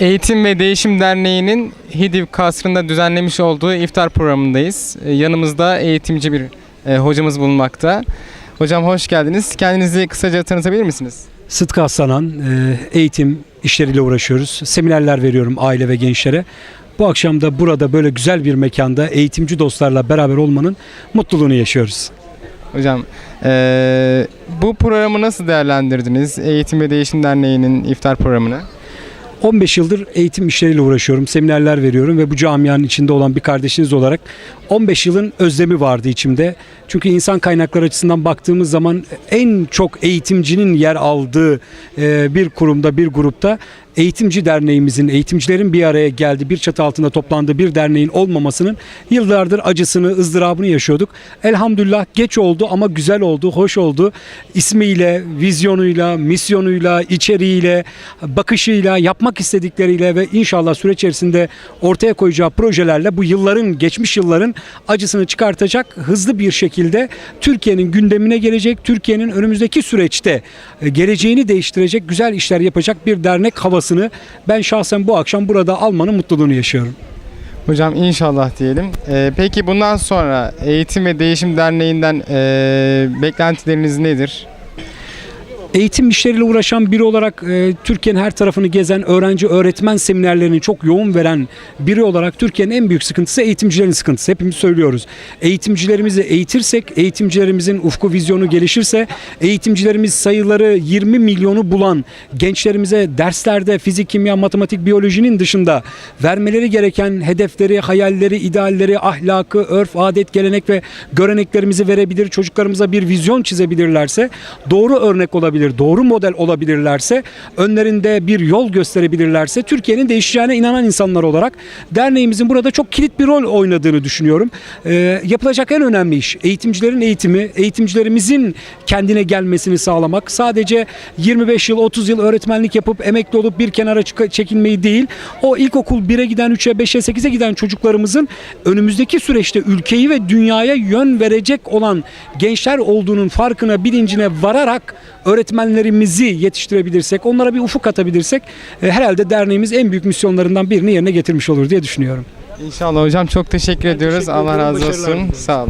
Eğitim ve Değişim Derneği'nin Hidiv Kasrı'nda düzenlemiş olduğu iftar programındayız. Ee, Yanımızda eğitimci bir e, hocamız bulunmakta. Hocam hoş geldiniz. Kendinizi kısaca tanıtabilir misiniz? Sıtkı Aslanan, e, eğitim işleriyle uğraşıyoruz. Seminerler veriyorum aile ve gençlere. Bu akşam da burada böyle güzel bir mekanda eğitimci dostlarla beraber olmanın mutluluğunu yaşıyoruz. Hocam e, bu programı nasıl değerlendirdiniz? Eğitim ve Değişim Derneği'nin iftar programını. 15 yıldır eğitim işleriyle uğraşıyorum, seminerler veriyorum ve bu camianın içinde olan bir kardeşiniz olarak 15 yılın özlemi vardı içimde. Çünkü insan kaynakları açısından baktığımız zaman en çok eğitimcinin yer aldığı e, bir kurumda, bir grupta Eğitimci Derneğimizin, eğitimcilerin bir araya geldiği, bir çatı altında toplandığı bir derneğin olmamasının yıllardır acısını, ızdırabını yaşıyorduk. Elhamdülillah geç oldu ama güzel oldu, hoş oldu. İsmiyle, vizyonuyla, misyonuyla, içeriğiyle, bakışıyla, yapmak istedikleriyle ve inşallah süreç içerisinde ortaya koyacağı projelerle bu yılların, geçmiş yılların acısını çıkartacak hızlı bir şekilde Türkiye'nin gündemine gelecek, Türkiye'nin önümüzdeki süreçte e, geleceğini değiştirecek güzel işler yapacak bir dernek havasını ben şahsen bu akşam burada almanın mutluluğunu yaşıyorum. Hocam inşallah diyelim. E, peki bundan sonra Eğitim ve Değişim Derneği'nden e, beklentileriniz nedir? Eğitim işleriyle uğraşan biri olarak e, Türkiye'nin her tarafını gezen öğrenci öğretmen seminerlerini çok yoğun veren biri olarak Türkiye'nin en büyük sıkıntısı eğitimcilerin sıkıntısı. Hepimiz söylüyoruz. Eğitimcilerimizi eğitirsek, eğitimcilerimizin ufku vizyonu gelişirse, eğitimcilerimiz sayıları 20 milyonu bulan gençlerimize derslerde fizik, kimya, matematik, biyolojinin dışında vermeleri gereken hedefleri, hayalleri, idealleri, ahlakı, örf, adet, gelenek ve göreneklerimizi verebilir, çocuklarımıza bir vizyon çizebilirlerse, doğru örnek olabilir, doğru model olabilirlerse, önlerinde bir yol gösterebilirlerse Türkiye'nin değişeceğine inanan insanlar olarak derneğimizin burada çok kilit bir rol oynadığını düşünüyorum. Ee, yapılacak en önemli iş eğitimcilerin eğitimi, eğitimcilerimizin kendine gelmesini sağlamak. Sadece 25 yıl, 30 yıl öğretmenlik yapıp emekli olup bir kenara çekilmeyi değil, o ilkokul 1'e giden, 3'e, 5'e, 8'e giden çocuklarımızın önümüzdeki süreçte ülkeyi ve dünyaya yön verecek olan gençler olduğunun farkına, bilincine vararak öğretmenlerimizi yetiştirebilirsek, onlara bir ufuk atabilirsek e, herhalde derneğimiz en büyük misyonlarından birini yerine getirmiş olur diye düşünüyorum. İnşallah hocam çok teşekkür ediyoruz. teşekkür Allah ederim. razı Başarılar olsun. diliyorum. Sağ olun.